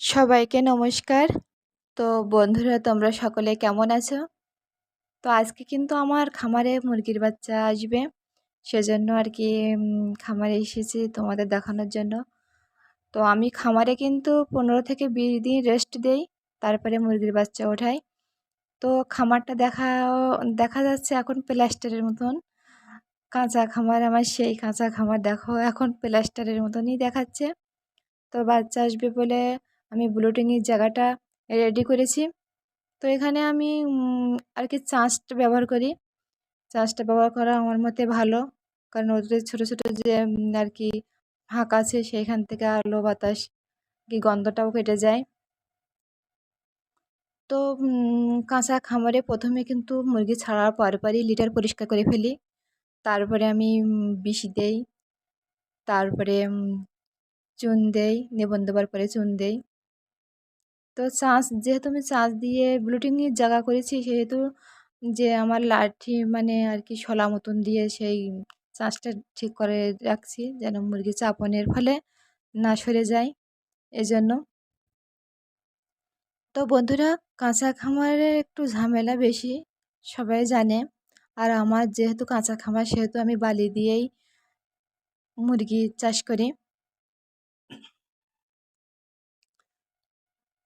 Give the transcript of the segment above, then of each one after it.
সবাইকে নমস্কার। তো বন্ধুরা, তোমরা সকলে কেমন আছো? তো আজকে কিন্তু আমার খামারে মুরগির বাচ্চা আসবে। সেজন্য আর কি খামারে এসেছি তোমাদের দেখানোর জন্য। তো আমি খামারে কিন্তু পনেরো থেকে বিশ দিন রেস্ট দেই, তারপরে মুরগির বাচ্চা ওঠাই। তো খামারটা দেখা দেখা যাচ্ছে এখন প্লাস্টারের মতন। কাঁচা খামার আমার সেই কাঁচা খামার দেখো, এখন প্লাস্টারের মতনই দেখাচ্ছে। তো বাচ্চা আসবে বলে আমি ব্লুটিংয়ের জায়গাটা রেডি করেছি। তো এখানে আমি আর কি চাঁচটা ব্যবহার করি। চাঁচটা ব্যবহার করা আমার মতে ভালো। কারণ ওদের ছোটো ছোটো যে আর কি ফাঁক আছে সেইখান থেকে আলো, বাতাস কি গন্ধটাও কেটে যায়। তো কাঁচা খামারে প্রথমে কিন্তু মুরগি ছাড়ার পরপরই লিটার পরিষ্কার করে ফেলি। তারপরে আমি বিষ দেই। তারপরে চুন দেই নেবন দেওয়ার পরে চুন দেই। তো চাঁচ যেহেতু আমি চাঁচ দিয়ে ব্লুটিংয়ের জায়গা করেছি, সেহেতু যে আমার লাঠি মানে আর কি শলা মতন দিয়ে সেই চাঁচটা ঠিক করে রাখছি, যেন মুরগি চাপনের ফলে না সরে যায়, এজন্য। তো বন্ধুরা, কাঁচা খামারে একটু ঝামেলা বেশি, সবাই জানে। আর আমার যেহেতু কাঁচা খামার, সেহেতু আমি বালি দিয়েই মুরগি চাষ করি।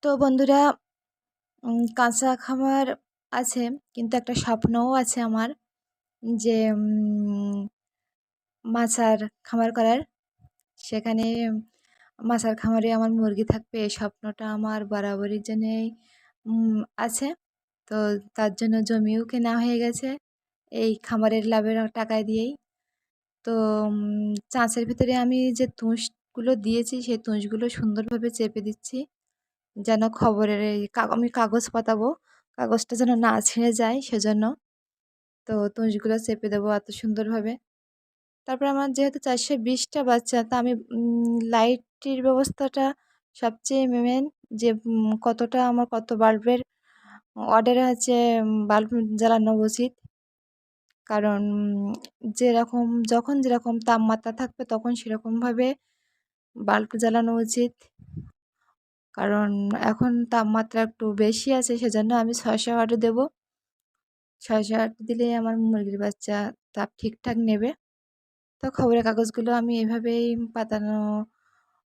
তো বন্ধুরা কাঁচা খামার আছে, কিন্তু একটা স্বপ্নও আছে আমার যে মাছার খামার করার। সেখানে মাছার খামারে আমার মুরগি থাকবে, এই স্বপ্নটা আমার বরাবরের জন্যেই আছে। তো তার জন্য জমিও কেনা হয়ে গেছে, এই খামারের লাভের টাকায় দিয়েই। তো চাঁচের ভিতরে আমি যে তুষগুলো দিয়েছি, সেই তুষগুলো সুন্দরভাবে চেপে দিচ্ছি। যেন খবরের এই আমি কাগজ পাতাবো। কাগজটা যেন না ছিঁড়ে যায় সেজন্য। তো তুষগুলো চেপে দেবো এত সুন্দরভাবে। তারপর আমার যেহেতু চারশো বিশটা বাচ্চা, তা আমি লাইটের ব্যবস্থাটা সবচেয়ে মেন যে কতটা আমার, কত বাল্বের অর্ডারে হচ্ছে বাল্ব জ্বালানো উচিত। কারণ যেরকম, যখন যেরকম তাপমাত্রা থাকবে তখন সেরকমভাবে বাল্ব জ্বালানো উচিত। কারণ এখন তাপমাত্রা একটু বেশি আছে সেজন্য আমি ছয়শো ওয়াট দেবো। ছয়শো ওয়াট দিলেই আমার মুরগির বাচ্চা তাপ ঠিকঠাক নেবে। তো খবরের কাগজগুলো আমি এভাবেই পাতানো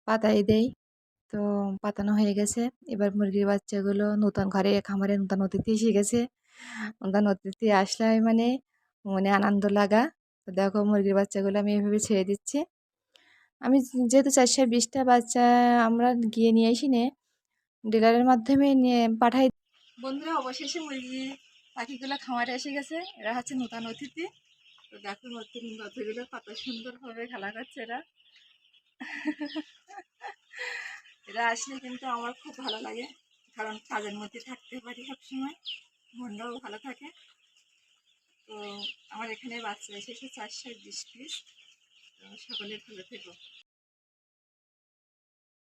পাতায় দেই। তো পাতানো হয়ে গেছে। এবার মুরগির বাচ্চাগুলো নতুন ঘরে, খামারে নতুন অতিথি এসে গেছে। নতুন অতিথি আসলে মানে মনে আনন্দ লাগা। তো দেখো মুরগির বাচ্চাগুলো আমি এভাবে ছেড়ে দিচ্ছি। আমি যেহেতু চারশো বিশটা বাচ্চা আমরা গিয়ে নিয়ে আসি নে, ডিলারের মাধ্যমে নিয়ে পাঠাই বন্ধুরা, অবশেষে মুরগি, পাখিগুলো খামারে এসে গেছে। এরা হচ্ছে নতুন অতিথি। তো দেখো নতুন অতিথিগুলো কত সুন্দরভাবে খেলা করছে এরা। এরা আসলে কিন্তু আমার খুব ভালো লাগে, কারণ কাজের মধ্যে থাকতে পারি সবসময়। মনটাও ভালো থাকে। তো আমার এখানে বাচ্চা এসেছে চারশো বিশ পিস সকলে ভালো থেকো